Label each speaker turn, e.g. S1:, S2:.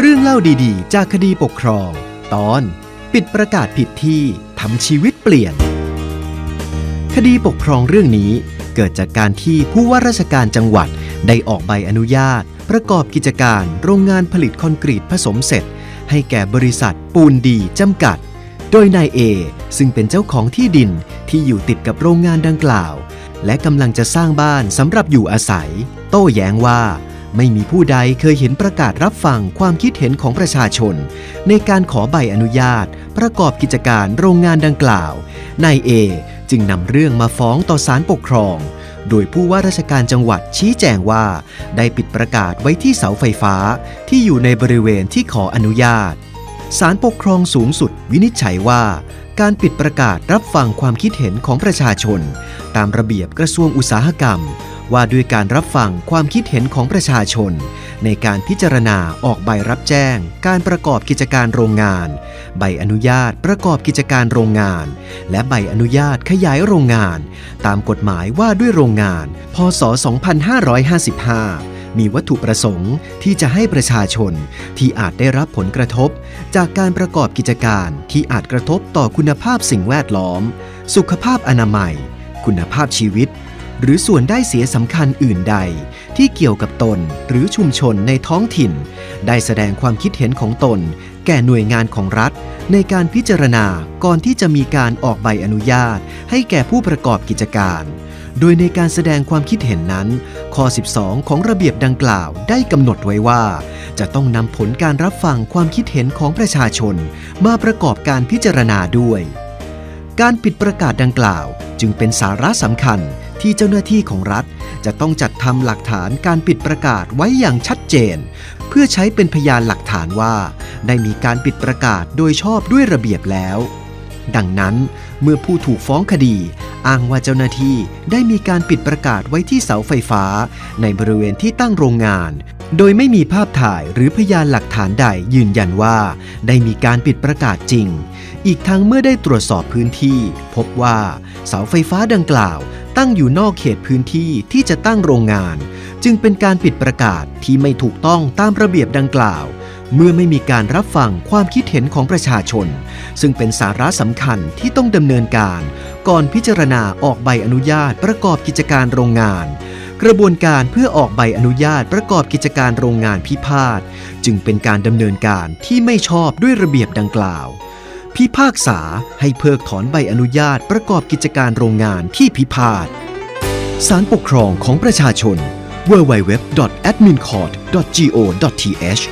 S1: เรื่องเล่าดีๆ จากคดีปกครอง ตอน ปิดประกาศผิดที่ทำชีวิตเปลี่ยน คดีปกครองเรื่องนี้เกิดจากการที่ผู้ว่าราชการจังหวัดได้ออกใบอนุญาต ประกอบกิจการโรงงานผลิตคอนกรีตผสมเสร็จ ให้แก่บริษัทปูนดีจำกัด โดยนายเอซึ่งเป็นเจ้าของที่ดินที่อยู่ติดกับโรงงานดังกล่าว และกำลังจะสร้างบ้านสำหรับอยู่อาศัย โต้แย้งว่า ไม่มีผู้ใดเคยเห็นประกาศรับฟังความคิดเห็นของประชาชน ในการขอใบอนุญาต ประกอบกิจการโรงงานดังกล่าวนายเอจึงนำเรื่องมาฟ้องต่อศาลปกครอง โดยผู้ว่าราชการจังหวัดชี้แจงว่า ได้ปิดประกาศไว้ที่เสาไฟฟ้าที่อยู่ในบริเวณที่ขออนุญาตศาลปกครองสูงสุดวินิจฉัยว่า การปิดประกาศรับฟังความคิดเห็นของประชาชน ตามระเบียบกระทรวงอุตสาหกรรม ว่าด้วยการรับฟังความคิดเห็นของประชาชน ในการพิจารณาออกใบรับแจ้ง การประกอบกิจการโรงงาน ใบอนุญาตประกอบกิจการโรงงาน และใบอนุญาตขยายโรงงาน ตามกฎหมายว่าด้วยโรงงาน พศ 2555มีวัตถุประสงค์ที่จะให้ประชาชนที่อาจได้รับผลกระทบ จากการประกอบกิจการที่อาจกระทบต่อคุณภาพสิ่งแวดล้อม สุขภาพอนามัย คุณภาพชีวิต หรือส่วนได้เสียสำคัญอื่นใด ที่เกี่ยวกับตนหรือชุมชนในท้องถิ่น ได้แสดงความคิดเห็นของตน แก่หน่วยงานของรัฐ ในการพิจารณาก่อนที่จะมีการออกใบอนุญาต ให้แก่ผู้ประกอบกิจการ โดยในการแสดงความคิดเห็นนั้น ข้อ 12 ของระเบียบดังกล่าวได้กำหนดไว้ว่า จะต้องนำผลการรับฟังความคิดเห็นของประชาชน มาประกอบการพิจารณาด้วยการปิดประกาศดังกล่าวจึงเป็นสาระสำคัญ ที่เจ้าหน้าที่ของรัฐ จะต้องจัดทำหลักฐานการปิดประกาศไว้อย่างชัดเจน เพื่อใช้เป็นพยานหลักฐานว่า ได้มีการปิดประกาศโดยชอบด้วยระเบียบแล้ว ดังนั้น เมื่อผู้ถูกฟ้องคดี อ้างว่าเจ้าหน้าที่ได้มีการปิดประกาศไว้ที่เสาไฟฟ้า ในบริเวณที่ตั้งโรงงาน โดยไม่มีภาพถ่ายหรือพยานหลักฐานใดยืนยันว่า ได้มีการปิดประกาศจริงอีกทั้งเมื่อได้ตรวจสอบพื้นที่ พบว่า เสาไฟฟ้าดังกล่าว ตั้งอยู่นอกเขตพื้นที่ที่จะตั้งโรงงาน จึงเป็นการปิดประกาศที่ไม่ถูกต้องตามระเบียบดังกล่าว เมื่อไม่มีการรับฟังความคิดเห็นของประชาชน ซึ่งเป็นสาระสำคัญที่ต้องดำเนินการ ก่อนพิจารณาออกใบอนุญาตประกอบกิจการโรงงานกระบวนการเพื่อออกใบอนุญาตประกอบกิจการโรงงานพิพาท จึงเป็นการดำเนินการที่ไม่ชอบด้วยระเบียบดังกล่าว พิพากษาให้เพิกถอนใบอนุญาตประกอบกิจการโรงงานที่พิพาทศาลปกครองของประชาชน www.admincourt.go.th